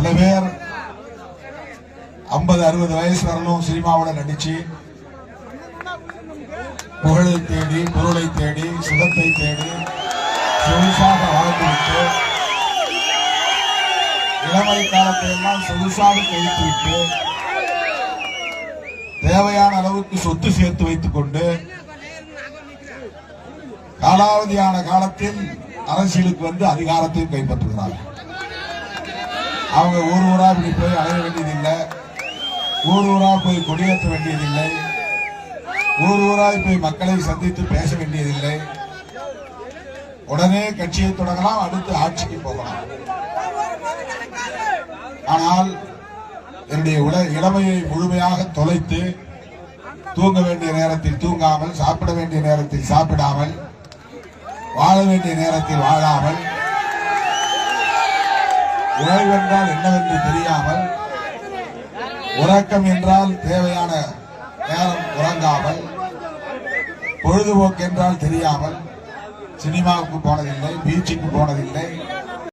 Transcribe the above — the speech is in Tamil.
சில பேர் ஐம்பது அறுபது வயசு வரலும் சினிமாவோட நடிச்சு புகழை தேடி பொருளை தேடி சுகத்தை தேடி சொகுசாக வாழ்ந்துவிட்டு இளமை காலத்தை எல்லாம் சொகுசாக கழித்துவிட்டு தேவையான அளவுக்கு சொத்து சேர்த்து வைத்துக் கொண்டு காலாவதியான காலத்தில் அரசியலுக்கு வந்து அதிகாரத்தையும் கைப்பற்றுகிறார்கள். அவங்க ஊர் ஊரா இப்படி போய் அலைய வேண்டியதில்லை. ஊர் ஊரா போய் கொடியேற்ற வேண்டியதில்லை. ஊர் ஊராய் போய் மக்களை சந்தித்து பேச வேண்டியதில்லை. உடனே கட்சியை தொடங்கலாம் அடுத்து ஆட்சிக்கு போகலாம். ஆனால் என்னுடைய உல இளமையை முழுமையாக தொலைத்து தூங்க வேண்டிய நேரத்தில் தூங்காமல் சாப்பிட வேண்டிய நேரத்தில் சாப்பிடாமல் வாழ வேண்டிய நேரத்தில் வாழாமல் ஓய்வென்றால் என்னவென்று தெரியாமல் உறக்கம் என்றால் தேவையான நேரம் உறங்காமல் பொழுதுபோக்கு என்றால் தெரியாமல் சினிமாவுக்கு போனதில்லை பீச்சுக்கு போனதில்லை